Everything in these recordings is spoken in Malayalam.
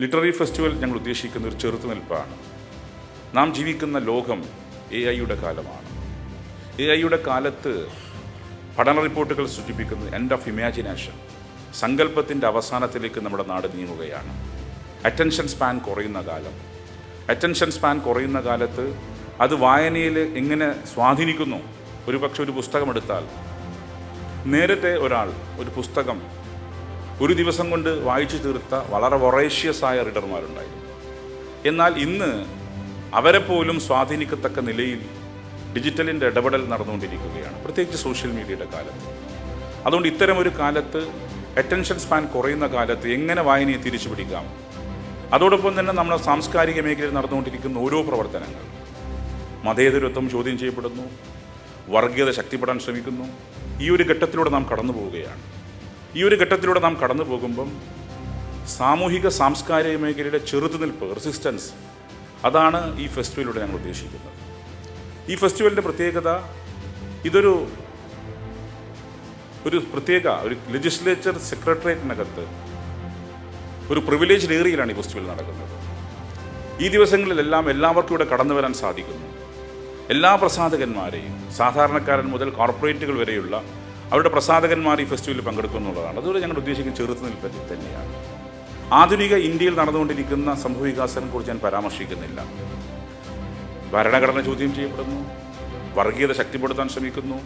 ലിറ്റററി ഫെസ്റ്റിവൽ ഞങ്ങൾ ഉദ്ദേശിക്കുന്ന ഒരു ചെറുത്തുനിൽപ്പാണ്. നാം ജീവിക്കുന്ന ലോകം എ ഐയുടെ കാലമാണ്. എ ഐയുടെ കാലത്ത് പഠന റിപ്പോർട്ടുകൾ സൂചിപ്പിക്കുന്നത് എൻഡ് ഓഫ് ഇമാജിനേഷൻ സങ്കല്പത്തിന്റെ അവസാനത്തിലേക്ക് നമ്മുടെ നാട് നീങ്ങുകയാണ്. അറ്റൻഷൻ സ്പാൻ കുറയുന്ന കാലം. അറ്റൻഷൻ സ്പാൻ കുറയുന്ന കാലത്ത് അത് വായനയിൽ എങ്ങനെ സ്വാധീനിക്കുന്നു? ഒരു പക്ഷെ ഒരു പുസ്തകം എടുത്താൽ നേരത്തെ ഒരാൾ ഒരു പുസ്തകം ഒരു ദിവസം കൊണ്ട് വായിച്ചു തീർത്ത വളരെ വൊറേഷ്യസ് ആയ റീഡർമാരുണ്ടായിരുന്നു എന്നാൽ ഇന്ന് അവരെ പോലും സ്വാധീനിക്കത്തക്ക നിലയിൽ ഡിജിറ്റലിന്റെ ഇടപെടൽ നടന്നുകൊണ്ടിരിക്കുകയാണ് പ്രത്യേകിച്ച് സോഷ്യൽ മീഡിയയുടെ കാലത്ത്. അതുകൊണ്ട് ഇത്തരം ഒരു കാലത്ത് അറ്റൻഷൻ സ്പാൻ കുറയുന്ന കാലത്ത് എങ്ങനെ വായനയെ തിരിച്ചു പിടിക്കാം? അതോടൊപ്പം തന്നെ നമ്മുടെ സാംസ്കാരിക മേഖലയിൽ നടന്നുകൊണ്ടിരിക്കുന്ന ഓരോ പ്രവർത്തനങ്ങൾ. മതേതരത്വം ചോദ്യം ചെയ്യപ്പെടുന്നു വർഗീയത ശക്തിപ്പെടാൻ ശ്രമിക്കുന്നു. ഈ ഒരു ഘട്ടത്തിലൂടെ നാം കടന്നു പോവുകയാണ് ഈ ഒരു ഘട്ടത്തിലൂടെ നാം കടന്നു പോകുമ്പം സാമൂഹിക സാംസ്കാരിക മേഖലയുടെ ചെറുത്തുനിൽപ്പ് റെസിസ്റ്റൻസ് അതാണ് ഈ ഫെസ്റ്റിവലിലൂടെ ഞങ്ങൾ ഉദ്ദേശിക്കുന്നത്. ഈ ഫെസ്റ്റിവലിന്റെ പ്രത്യേകത ഇതൊരു ഒരു പ്രത്യേക ഒരു ലെജിസ്ലേച്ചർ സെക്രട്ടേറിയറ്റിനകത്ത് ഒരു പ്രിവിലേജ് ഏരിയയിലാണ് ഈ ഫെസ്റ്റിവൽ നടക്കുന്നത്. ഈ ദിവസങ്ങളിലെല്ലാം എല്ലാവർക്കും ഇവിടെ കടന്നു വരാൻ സാധിക്കുന്നു. എല്ലാ പ്രസാധകന്മാരെയും സാധാരണക്കാരൻ മുതൽ കോർപ്പറേറ്റുകൾ വരെയുള്ള അവരുടെ പ്രസാധകന്മാർ ഈ ഫെസ്റ്റിവലിൽ പങ്കെടുക്കും എന്നുള്ളതാണ് അതുപോലെ ഞങ്ങൾ ഉദ്ദേശിക്കുന്ന ചെറുത്തുനിൽപ്പറ്റി തന്നെയാണ്. ആധുനിക ഇന്ത്യയിൽ നടന്നുകൊണ്ടിരിക്കുന്ന സംഭവവികാസനെ കുറിച്ച് ഞാൻ പരാമർശിക്കുന്നില്ല. ഭരണഘടന ചോദ്യം ചെയ്യപ്പെടുന്നു. വർഗീയത ശക്തിപ്പെടുത്താൻ ശ്രമിക്കുന്നു.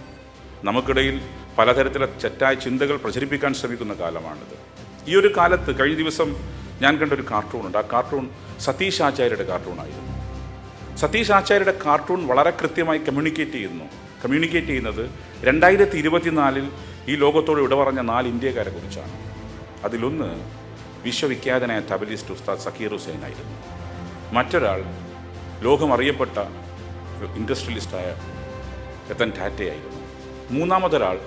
നമുക്കിടയിൽ പലതരത്തിലെ തെറ്റായ ചിന്തകൾ പ്രചരിപ്പിക്കാൻ ശ്രമിക്കുന്ന കാലമാണിത്. ഈ ഒരു കാലത്ത് കഴിഞ്ഞ ദിവസം ഞാൻ കണ്ട ഒരു കാർട്ടൂണുണ്ട്. ആ കാർട്ടൂൺ സതീഷ് ആചാര്യയുടെ കാർട്ടൂണായിരുന്നു. സതീഷ് ആചാര്യയുടെ കാർട്ടൂൺ വളരെ കൃത്യമായി കമ്മ്യൂണിക്കേറ്റ് ചെയ്യുന്നു. കമ്മ്യൂണിക്കേറ്റ് ചെയ്യുന്നത് രണ്ടായിരത്തി ഇരുപത്തിനാലിൽ ഈ ലോകത്തോട് ഇട പറഞ്ഞ നാല് ഇന്ത്യക്കാരെ കുറിച്ചാണ് അതിലൊന്ന് വിശ്വവിഖ്യാതനായ തബലിസ്റ്റ് ഉസ്താദ് സക്കീർ ഹുസൈൻ ആയിരുന്നു. മറ്റൊരാൾ ലോകമറിയപ്പെട്ട ഇൻഡസ്ട്രിയലിസ്റ്റായ രത്തൻ ടാറ്റയായിരുന്നു മൂന്നാമതൊരാൾ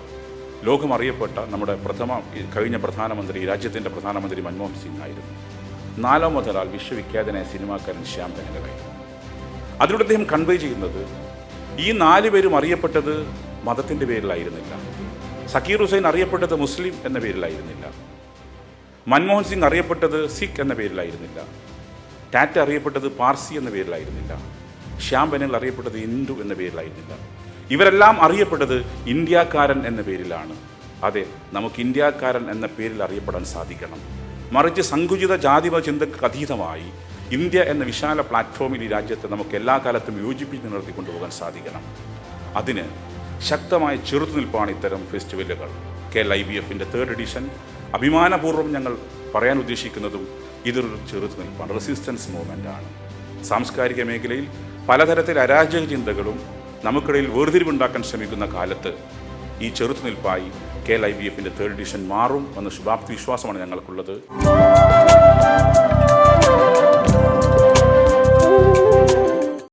ലോകമറിയപ്പെട്ട നമ്മുടെ പ്രഥമ കഴിഞ്ഞ പ്രധാനമന്ത്രി രാജ്യത്തിന്റെ പ്രധാനമന്ത്രി മൻമോഹൻ സിംഗ് ആയിരുന്നു. നാലാമതൊരാൾ വിശ്വവിഖ്യാതനായ സിനിമാക്കാരൻ ശ്യാം ബെനഗറായിരുന്നു അതിലൂടെ അദ്ദേഹം കൺവേ ചെയ്യുന്നത് ഈ നാല് പേരും അറിയപ്പെട്ടത് മതത്തിന്റെ പേരിലായിരുന്നില്ല. സക്കീർ ഹുസൈൻ അറിയപ്പെട്ടത് മുസ്ലിം എന്ന പേരിലായിരുന്നില്ല. മൻമോഹൻ സിംഗ് അറിയപ്പെട്ടത് സിഖ് എന്ന പേരിലായിരുന്നില്ല. ടാറ്റ അറിയപ്പെട്ടത് പാർസി എന്ന പേരിലായിരുന്നില്ല. ശ്യാം ബനൽ അറിയപ്പെട്ടത് ഹിന്ദു എന്ന പേരിലായിരുന്നില്ല. ഇവരെല്ലാം അറിയപ്പെട്ടത് ഇന്ത്യക്കാരൻ എന്ന പേരിലാണ്. അതെ നമുക്ക് ഇന്ത്യക്കാരൻ എന്ന പേരിൽ അറിയപ്പെടാൻ സാധിക്കണം. മറിച്ച് സങ്കുചിത ജാതിമത ചിന്തക്ക് അതീതമായി ഇന്ത്യ എന്ന വിശാല പ്ലാറ്റ്ഫോമിൽ ഈ രാജ്യത്തെ നമുക്ക് എല്ലാ കാലത്തും യോജിപ്പിച്ച് നിർത്തി കൊണ്ടുപോകാൻ സാധിക്കണം. അതിന് ശക്തമായ ചെറുത്തുനിൽപ്പാണ് ഇത്തരം ഫെസ്റ്റിവലുകൾ. കെ എൽ ഐ ബി എഫിന്റെ തേർഡ് എഡിഷൻ അഭിമാനപൂർവം ഞങ്ങൾ പറയാൻ ഉദ്ദേശിക്കുന്നതും ഇതൊരു ചെറുത്തുനിൽപ്പാണ് റെസിസ്റ്റൻസ് മൂവ്മെന്റ് ആണ്. സാംസ്കാരിക മേഖലയിൽ പലതരത്തിൽ അരാജക ചിന്തകളും നമുക്കിടയിൽ വേർതിരിവുണ്ടാക്കാൻ ശ്രമിക്കുന്ന കാലത്ത് ഈ ചെറുത്തുനിൽപ്പായി കെ എൽ ഐ ബി എഫിന്റെ തേർഡ് എഡിഷൻ മാറും എന്ന ശുഭാപ്തി വിശ്വാസമാണ് ഞങ്ങൾക്കുള്ളത്.